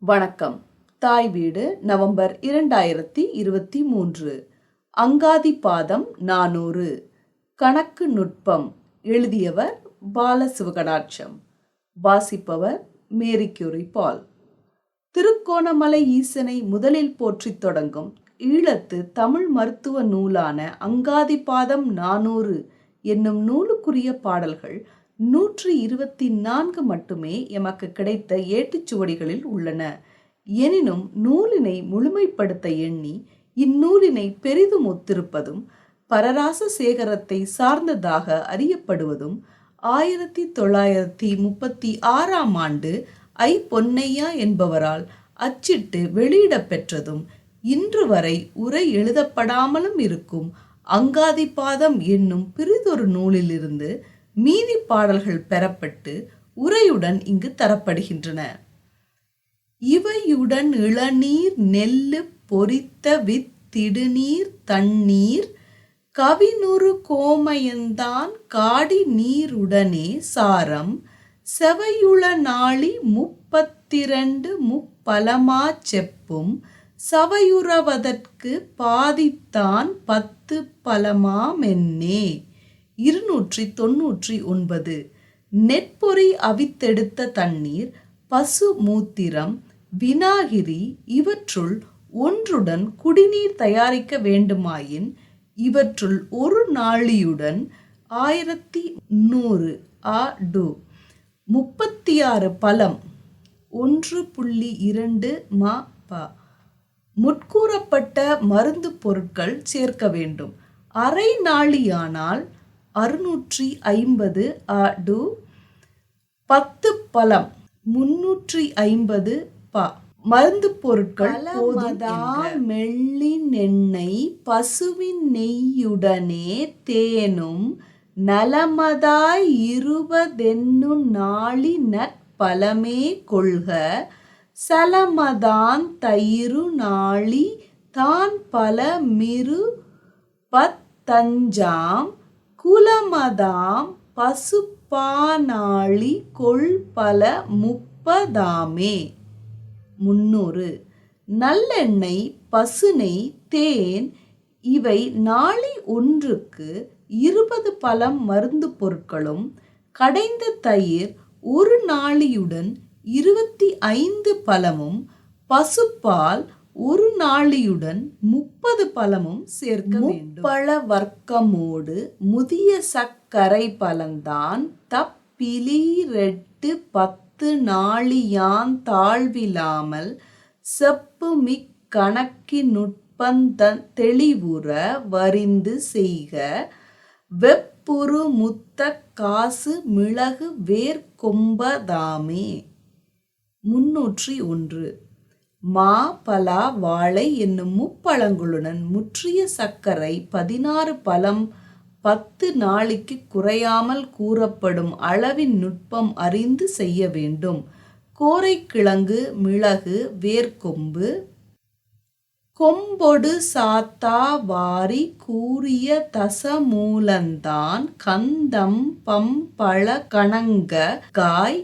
வணக்கம். தாய் வீடு நவம்பர் இரண்டாயிரத்தி இருபத்தி மூன்று. அங்காதி பாதம் நானூறு. கணக்கு நுட்பம். எழுதியவர் பாலசிவகடாட்சம். வாசிப்பவர் மேரி கியூரி பால். திருக்கோணமலை ஈசனை முதலில் போற்றித் தொடங்கும் ஈழத்து தமிழ் மருத்துவ நூலான அங்காதி பாதம் நானூறு என்னும் நூலுக்குரிய பாடல்கள் நூற்றி இருபத்தி நான்கு மட்டுமே எமக்கு கிடைத்த ஏட்டுச்சுவடிகளில் உள்ளன. எனினும் நூலினை முழுமைப்படுத்த எண்ணி இந்நூலினை பெரிதும் ஒத்திருப்பதும் பரராச சேகரத்தை சார்ந்ததாக அறியப்படுவதும் ஆயிரத்தி தொள்ளாயிரத்தி முப்பத்தி ஆறாம் ஆண்டு ஐ பொன்னையா என்பவரால் அச்சிட்டு வெளியிடப்பெற்றதும் இன்று வரை உரை எழுதப்படாமலும் இருக்கும் அங்காதிபாதம் என்னும் பிறிதொரு நூலிலிருந்து மீதி பாடல்கள் பெறப்பட்டு உரையுடன் இங்கு தரப்படுகின்றன. இவையுடன் இளநீர் நெல்லு பொரித்த வித்திடுநீர் தண்ணீர் கவினுறு கோமயந்தான் காடி நீருடனே சாரம் செவையுள நாளி முப்பத்திரண்டு முப்பலமா செப்பும் சவையுறவதற்கு பாதித்தான் பத்து பலமாமென்னே இருநூற்றி தொன்னூற்றி ஒன்பது. நெற்பொறி அவித்தெடுத்த தண்ணீர் பசு மூத்திரம் வினாகிரி இவற்றுள் ஒன்றுடன் குடிநீர் தயாரிக்க வேண்டுமாயின் இவற்றுள் ஒரு நாளியுடன் ஆயிரத்தி நூறு ஆ டு. முப்பத்தி ஆறு பலம் ஒன்று புள்ளி இரண்டு மா ப. முட்கூறப்பட்ட மருந்து பொருட்கள் சேர்க்க வேண்டும். அரை நாளியானால் அறுநூற்றி ஐம்பது ஆ டு பத்து பலம் முன்னூற்றி ஐம்பது ப. மருந்து பொருட்கள் மெல்லின் எண்ணெய் பசுவின் நெய்யுடனே தேனும் நலமதாய் இருபதென்னு நாளி நற்பலமே கொள்க. சலமதான் தயிரு நாளி தான் பல மிரு பத்தஞ்சாம் குலமதாம் பசுப்பானாளி கொள்பல முப்பதாமே. முன்னூறு. நல்லெண்ணெய் பசுனை தேன் இவை நாளி ஒன்றுக்கு இருபது பலம் மருந்து பொருட்களும் கடைந்த தயிர் ஒரு நாளியுடன் இருபத்தி ஐந்து பலமும் பசுப்பால் ஒரு நாளியுடன் முப்பது பழமும் சேர்க்க வேண்டும். பழ வர்க்கமோடு முதிய சர்க்கரை பலந்தான் தப்பிலீரெட்டு பத்து நாளியான் தாழ்விலாமல் செப்பு மிக் கணக்கி நுட்பந்த தெளிவுற வரிந்து செய்க. வெப்புரு முத்த காசு மிளகு வேர்கொம்பதாமே முன்னூற்றி ஒன்று. மா பலா வாழை என்னும் முப்பழங்களுடன் முற்றிய சர்க்கரை பதினாறு பழம் பத்து நாளைக்கு குறையாமல் கூறப்படும் அளவின் நுட்பம் அறிந்து செய்ய வேண்டும். கோரைக்கிழங்கு மிளகு வேர்க்கொம்பு கொம்பொடு சாத்தா வாரி கூறிய தசமூலந்தான் கந்தம் பம்பழ கணங்க காய்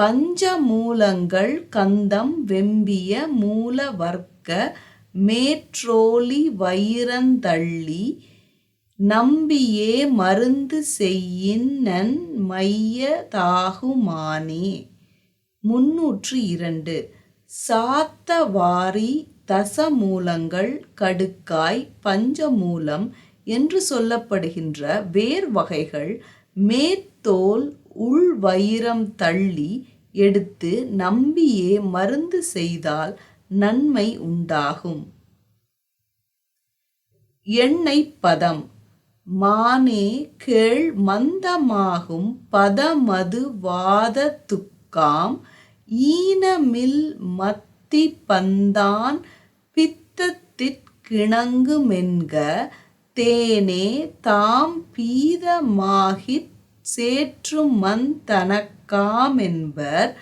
பஞ்சமூலங்கள் கந்தம் வெம்பிய மூல வர்க்க மேற்றோலி வைரந்தள்ளி நம்பியே மருந்து செய்யின் நன் மையதாகுமானே முன்னூற்று இரண்டு. சாத்தவாரி தசமூலங்கள் கடுக்காய் பஞ்சமூலம் என்று சொல்லப்படுகின்ற வேர் வகைகள் மேத்தோல் உள் வைரம் தள்ளி எடுத்து நம்பியே மருந்து செய்தால் நன்மை உண்டாகும். எண்ணெய் பதம். மானே கேள் மந்தமாகும் பதமது வாத துக்காம் ஈனமில் மத்தி பந்தான் பித்தத்திற்கிணங்குமென்க தேனே தாம் பீதமாகித் சேற்றுமந் தனக்காமென்பர்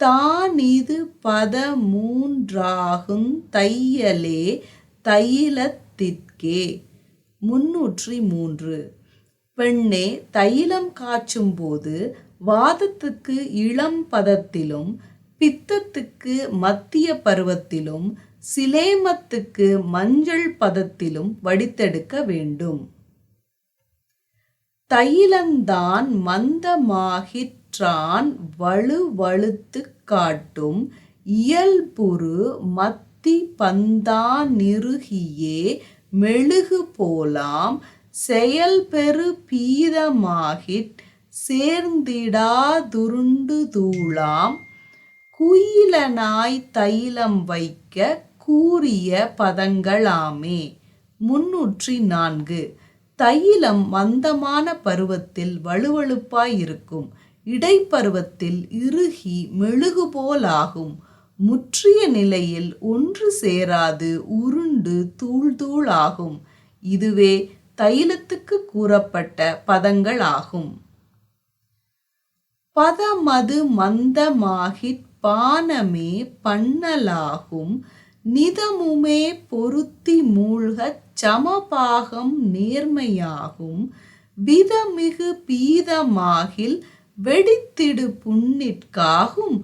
தானிது பத மூன்றாகும் தையலே தைலத்திற்கே முன்னூற்றி மூன்று. பெண்ணே தைலம் காய்ச்சும்போது வாதத்துக்கு இளம் பதத்திலும் பித்தத்துக்கு மத்திய பருவத்திலும் சிலேமத்துக்கு மஞ்சள் பதத்திலும் வடித்தெடுக்க வேண்டும். தைலந்தான் மந்தமாகிற்றான் வலுவழுத்து காட்டும் இயல்புரு மத்தி பந்தானிருகியே மெழுகு போலாம் செயல்பெரு பீதமாகிற் சேர்ந்திடாதுருண்டு தூளாம் குயிலனாய் தைலம் வைக்க கூறிய பதங்களாமே. முன்னூற்றி நான்கு. தைலம் மந்தமான பருவத்தில் வலுவழுப்பாயிருக்கும். இடைப்பருவத்தில் இறுகி மெழுகு போலாகும் முற்றிய நிலையில் ஒன்று சேராது உருண்டு தூள் தூளாகும் இதுவே தைலத்துக்கு கூறப்பட்ட பதங்களாகும். பதமது மந்தமாகிற் பானமே பண்ணலாகும். நிதமுமே பொருத்தி மூழ்கச் சமபாகம் நேர்மையாகும். விதமிகு பீதமாகில் வெடித்திடு புண்ணிற்காகும்.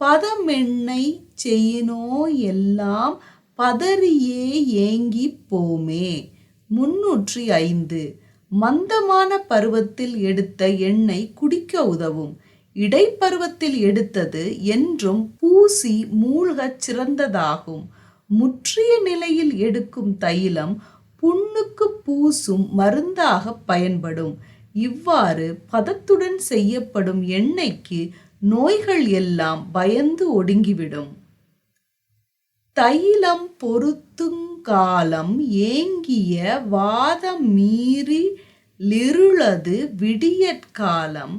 பதமெண்ணை செய்யினோ எல்லாம் பதறியே ஏங்கிப் போமே. முன்னூற்றி ஐந்து. மந்தமான பருவத்தில் எடுத்த எண்ணெய் குடிக்க உதவும். இடைப்பருவத்தில் எடுத்தது என்றும் பூசி மூழ்கச் சிறந்ததாகும். முற்றிய நிலையில் எடுக்கும் தைலம் புண்ணுக்கு பூசும் மருந்தாக பயன்படும். இவ்வாறு பதத்துடன் செய்யப்படும் எண்ணெய்க்கு நோய்கள் எல்லாம் பயந்து ஒடுங்கிவிடும். தைலம் பொருத்துங்காலம் ஏங்கிய வாதம் மீறி லிருளது விடியற்காலம்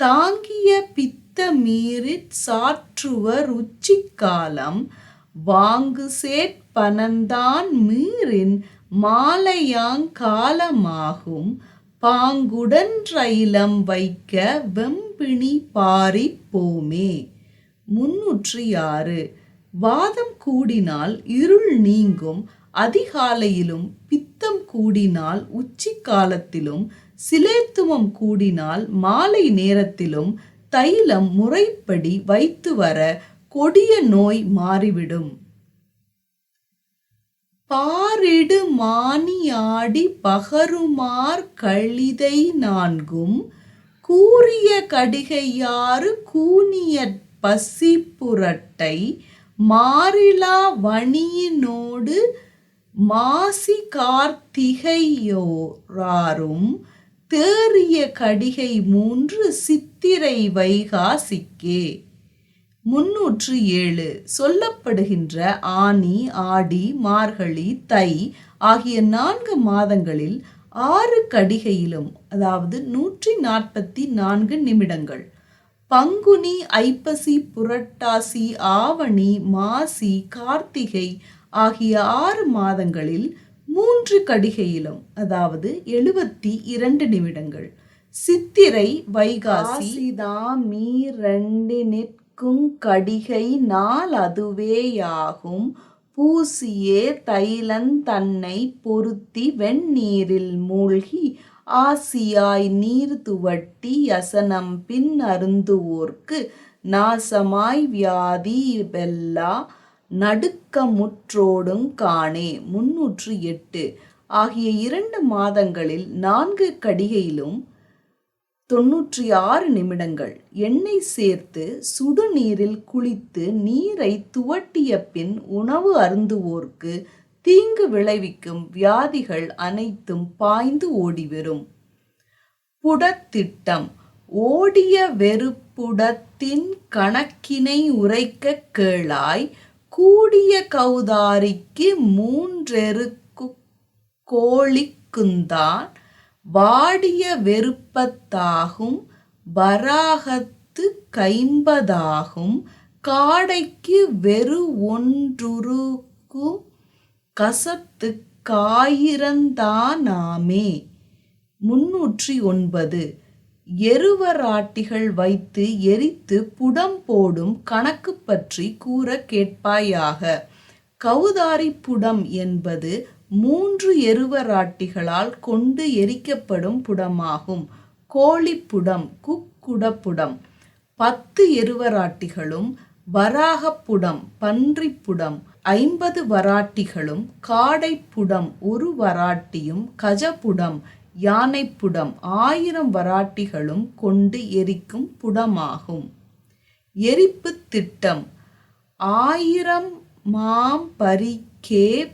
தாங்கிய பித்த மீறிற் சாற்றுவர் உச்சிக்காலம் வாங்கு சேற்பனந்தான் மீறின் மாலையாங் காலமாகும். பாங்குடன்றைலம் வைக்க வெம்பிணி பாரி போமே. முன்னூற்றி ஆறு. வாதம் கூடினால் இருள் நீங்கும். அதிகாலையிலும் பித்தம் கூடினால் உச்சி காலத்திலும் சிலேத்துவம் கூடினால் மாலை நேரத்திலும் தைலம் முறைப்படி வைத்து வர கொடிய நோய் மாறிவிடும். பாரிடு மானியாடி பகருமார் கழிதை நான்கும் கூறிய கடிகையாறு கூனியற் பசி புரட்டை மாறிலா வணியினோடு மாசி கார்த்திகையோராரும் தேறிய கடிகை மூன்று சித்திரை வைகாசிக்கே. முன்னூற்று ஏழு சொல்லப்படுகின்ற ஆனி ஆடி மார்கழி தை ஆகிய நான்கு மாதங்களில் ஆறு கடிகையிலும் அதாவது நூற்றி நாற்பத்தி நான்கு நிமிடங்கள். பங்குனி ஐப்பசி புரட்டாசி ஆவணி மாசி கார்த்திகை ஆகிய ஆறு மாதங்களில் மூன்று கடிகையிலும் அதாவது எழுபத்தி இரண்டு நிமிடங்கள். சித்திரை வைகாசி மீரண்டு நிற்கும் கடிகை நாள் அதுவேயாகும். பூசியே தைலந்தன்னை பொருத்தி வெந்நீரில் மூழ்கி ஆசியாய் நீர் துவட்டி யசனம் பின் அருந்துவோர்க்கு நாசமாய் வியாதி வெல்லா நடுக்கமுற்றோடுங் காணே. முன்னூற்று எட்டு. ஆகிய இரண்டு மாதங்களில் நான்கு கடிகையிலும் தொன்னூற்றி ஆறு நிமிடங்கள் எண்ணெய் சேர்த்து சுடுநீரில் குளித்து நீரை துவட்டிய பின் உணவு அருந்துவோர்க்கு தீங்கு விளைவிக்கும் வியாதிகள் அனைத்தும் பாய்ந்து ஓடிவரும். புடத்திட்டம். ஓடிய வெறுப்புடத்தின் கணக்கினை உரைக்கக் கேளாய் கூடிய கௌதாரிக்கு மூன்றெருக்கு கோழிக்குந்தான் வாடிய வெறுப்பத்தாகும் வராகத்து கைம்பதாகும் காடைக்கு வெறு ஒன்றுருக்கும் கசத்து காயிரந்தானாமே. முன்னூற்றி ஒன்பது எருவராட்டிகள் வைத்து எரித்து புடம் போடும் கணக்கு பற்றி கூற கேட்பாயாக. கௌதாரி புடம் என்பது மூன்று எருவராட்டிகளால் கொண்டு எரிக்கப்படும் புடமாகும். கோழிப்புடம் குக்குடப்புடம். பத்து எருவராட்டிகளும் வராகப்புடம் பன்றிப்புடம். ஐம்பது வராட்டிகளும் காடைப்புடம் ஒரு வராட்டியும் கஜபுடம் யானைப்புடம். ஆயிரம் வராட்டிகளும் கொண்டு எரிக்கும் புடமாகும். எரிப்பு திட்டம். ஆயிரம் மாம் பரிக்கே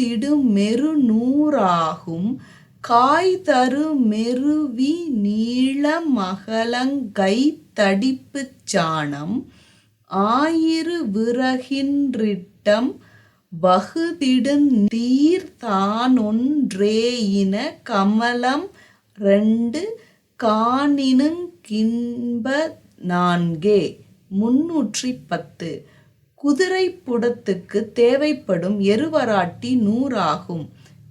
திடுமெரு மெரு நூறாகும். காய் தரு மெருவி நீளமகலங்கை தடிப்புச் சாணம். ஆயிரு விறகின்றிட்டம் வகுதிடுந்தீர் தானொன்றேயின கமலம் ரெண்டு காணினுங்கின்ப நான்கே. முன்னூற்றி பத்து. குதிரை புடத்துக்கு தேவைப்படும் எருவராட்டி நூறாகும்.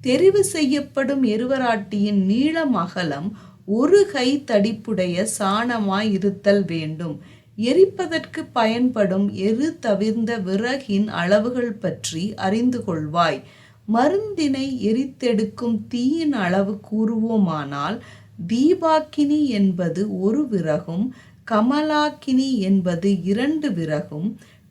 தெரிவு செய்யப்படும் எருவராட்டியின் நீளம் அகலம் ஒரு கை தடிப்புடைய சாணமாய் இருத்தல் வேண்டும். எரிப்பதற்கு பயன்படும் எரு தவிர்ந்த விறகின் அளவுகள் பற்றி அறிந்து கொள்வாய். மருந்தினை எரித்தெடுக்கும் தீயின் அளவு கூறுவோமானால் தீபாக்கினி என்பது ஒரு விறகும் கமலாக்கினி என்பது இரண்டு விறகும்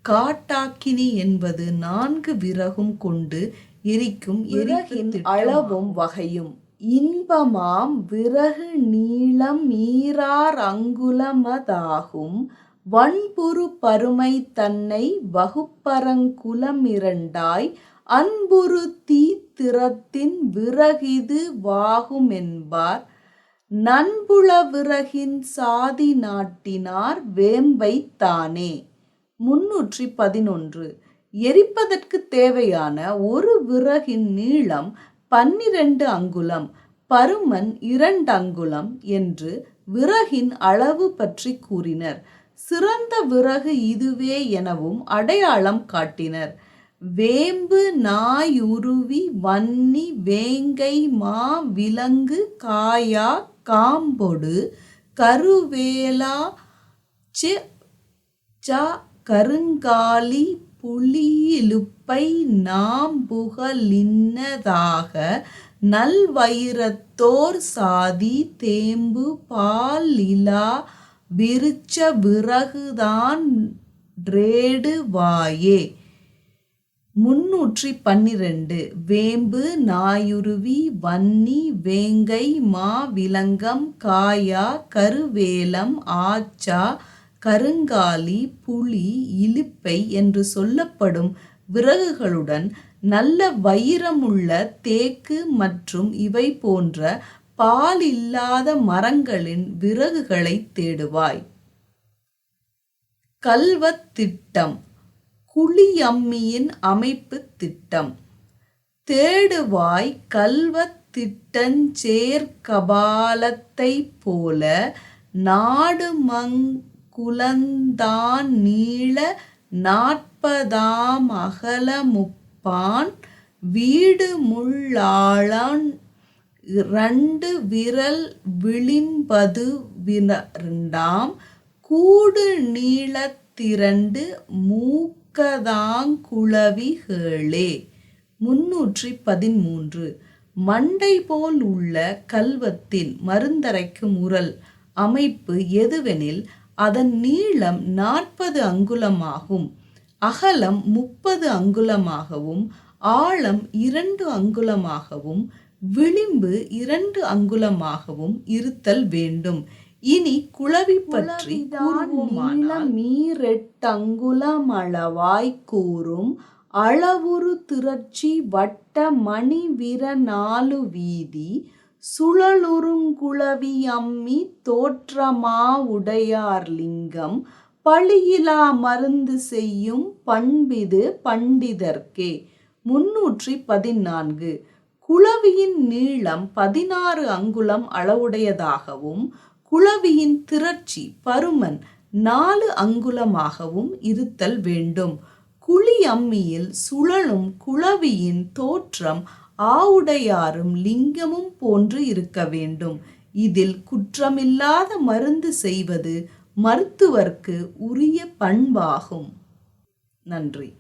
காட்டாக்கினி என்பது நான்கு விறகும் கொண்டு எரிக்கும் எரிகின் அளவும் வகையும். இன்பமாம் விறகு நீளம் ஈரார் அங்குலமதாகும். வன்புறு பருமை தன்னை வகுப்பரங்குலமிரண்டாய். அன்புறு தீத்திறத்தின் விறகிது வாகுமென்பார். நண்புல விறகின் சாதி நாட்டினார் வேம்பை தானே முன்னூற்றி பதினொன்று. எரிப்பதற்கு தேவையான ஒரு விறகின் நீளம் பன்னிரண்டு அங்குலம் பருமன் இரண்டு அங்குலம் என்று விறகின் அளவு பற்றி கூறினர். சிறந்த விறகு இதுவே எனவும் அடையாளம் காட்டினர். வேம்பு நாயுருவி வன்னி வேங்கை மா விலங்கு காயா காம்பொடு கருவேலா ச கருங்காலி புலியிலுப்பை நாம்புகலின்னதாக நல்வயிரத்தோர் சாதி தேம்பு பாலிலா விருச்ச விறகுதான் ரேடு வாயே முன்னூற்றி பன்னிரண்டு. வேம்பு நாயுருவி வன்னி வேங்கை மா விலங்கம் காயா கருவேலம் ஆச்சா கருங்காலி புலி இலுப்பை என்று சொல்லப்படும் விறகுகளுடன் நல்ல வைரமுள்ள தேக்கு மற்றும் இவை போன்ற பால் இல்லாத மரங்களின் விறகுகளை தேடுவாய். கல்வத் திட்டம் குழியம்மியின் அமைப்பு திட்டம். தேடுவாய் கல்வத் திட்டஞ்சேர் கபாலத்தை போல நாடுமங் குலந்தான் நீள நாற்பதாம் அகலமுப்பான் வீடு முள்ளாளான் இரண்டு விரல் விளிம்பது விரண்டாம் கூடு நீளத்திரண்டு மூக்கதாங்குளவிகளே முன்னூற்றி பதிமூன்று மண்டை போல் உள்ள கல்வத்தின் மருந்தரைக்கும் உரல் அமைப்பு எதுவெனில் அதன் நீளம் நாற்பது அங்குலமாகும். அகலம் முப்பது அங்குலமாகவும் ஆழம் இரண்டு அங்குலமாகவும் விளிம்பு இரண்டு அங்குலமாகவும் இருத்தல் வேண்டும். இனி குளவி பற்றி மீரெட்டங்குலமளவாய் கூறும் அளவுரு திரட்சி வட்ட மணி விர நாலு வீதி சுழலுருங்குளவி அம்மி தோற்றமா உடையார் லிங்கம் பழியிலா மருந்து செய்யும் பண்பிது பண்டிதர்க்கே. முன்னூற்றி பதினான்கு. குளவியின் நீளம் பதினாறு அங்குலம் அளவுடையதாகவும் குளவியின் திரட்சி பருமன் நாலு அங்குலமாகவும் இருத்தல் வேண்டும். குழி அம்மியில் சுழலும் குளவியின் தோற்றம் ஆவுடையாரும் லிங்கமும் போன்று இருக்க வேண்டும். இதில் குற்றமில்லாத மருந்து செய்வது மருத்துவர்க்கு உரிய பண்பாகும். நன்றி.